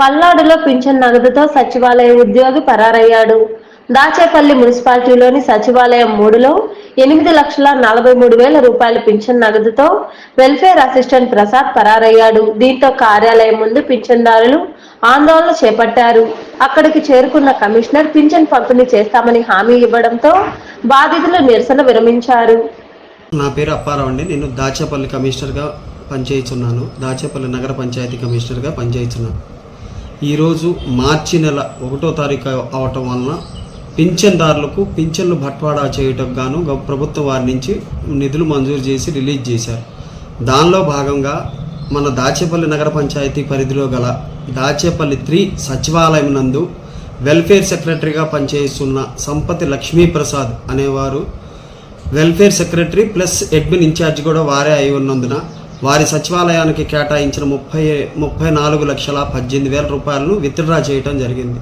పల్నాడులో పింఛన్ నగదుతో సచివాలయ ఉద్యోగి పరారయ్యాడు. దాచేపల్లి మున్సిపాలిటీలోని సచివాలయం మూడులో ఎనిమిది లక్షల నలభై మూడు వేల రూపాయల పింఛన్ నగదుతో వెల్ఫేర్ అసిస్టెంట్ ప్రసాద్ పరారయ్యాడు. దీంతో కార్యాలయం ముందు పింఛన్దారులు ఆందోళన చేపట్టారు. అక్కడికి చేరుకున్న కమిషనర్ పింఛన్ పంపిణీ చేస్తామని హామీ ఇవ్వడంతో బాధితులు నిరసన విరమించారు. నా పేరు అప్పారావు అండి. నేను దాచేపల్లి కమిషనర్గా పనిచేస్తున్నాను. దాచేపల్లి నగర పంచాయతీ కమిషనర్గా పనిచేస్తున్నాను. ఈరోజు మార్చి నెల ఒకటో తారీఖు అవటం వలన పింఛన్దారులకు పింఛన్లు బట్వాడా చేయటం గాను ప్రభుత్వం వారి నుంచి నిధులు మంజూరు చేసి రిలీజ్ చేశారు. దానిలో భాగంగా మన దాచేపల్లి నగర పంచాయతీ పరిధిలో గల దాచేపల్లి త్రీ సచివాలయం నందు వెల్ఫేర్ సెక్రటరీగా పనిచేస్తున్న సంపతి లక్ష్మీప్రసాద్ అనేవారు welfare secretary plus admin in charge కూడా వారే అయి ఉన్నందున వారి సచివాలయానికి కేటాయించిన ముప్పై ముప్పై నాలుగు లక్షల పద్దెనిమిది వేల రూపాయలను విత్డ్రా చేయటం జరిగింది.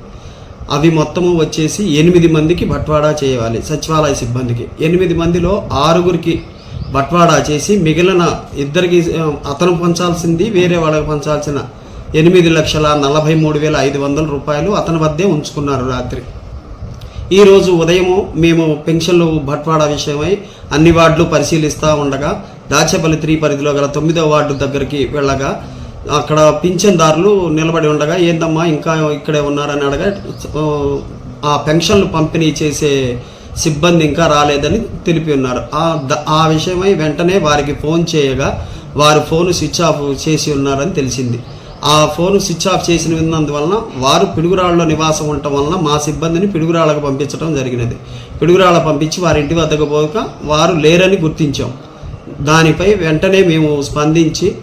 అవి మొత్తము వచ్చేసి ఎనిమిది మందికి బట్వాడా చేయాలి సచివాలయ సిబ్బందికి. ఎనిమిది మందిలో ఆరుగురికి బట్వాడా చేసి మిగిలిన ఇద్దరికి అతను పంచాల్సింది వేరే వాళ్ళకి పంచాల్సిన ఎనిమిది లక్షల నలభై మూడు వేల ఐదు వందల రూపాయలు అతని వద్దే ఉంచుకున్నారు రాత్రి. ఈరోజు ఉదయము మేము పెన్షన్లు బట్వాడా విషయమై అన్ని వార్డులు పరిశీలిస్తూ ఉండగా దాచేపల్లి త్రీ పరిధిలో గల తొమ్మిదో వార్డు దగ్గరికి వెళ్ళగా అక్కడ పింఛన్దారులు నిలబడి ఉండగా ఏందమ్మా ఇంకా ఇక్కడే ఉన్నారని అడగా ఆ పెన్షన్లు పంపిణీ చేసే సిబ్బంది ఇంకా రాలేదని తెలిపి ఉన్నారు. ఆ ఆ విషయమై వెంటనే వారికి ఫోన్ చేయగా వారు ఫోన్ స్విచ్ ఆఫ్ చేసి ఉన్నారని తెలిసింది. ఆ ఫోన్ స్విచ్ ఆఫ్ చేసిన విన్నందువలన వారు పిడుగురాళ్ళలో నివాసం ఉండటం వలన మా సిబ్బందిని పిడుగురాళ్ళకు పంపించడం జరిగినది. పిడుగురాళ్ళ పంపించి వారి ఇంటి వద్దకు పోక వారు లేరని గుర్తించాం. దానిపై వెంటనే మేము స్పందించి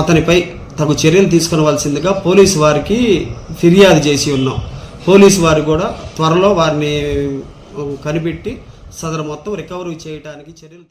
అతనిపై తగు చర్యలు తీసుకునవలసిందిగా పోలీసు వారికి ఫిర్యాదు చేసి ఉన్నాం. పోలీసు వారు కూడా త్వరలో వారిని కనిపెట్టి సదరు మొత్తం రికవరీ చేయడానికి చర్యలు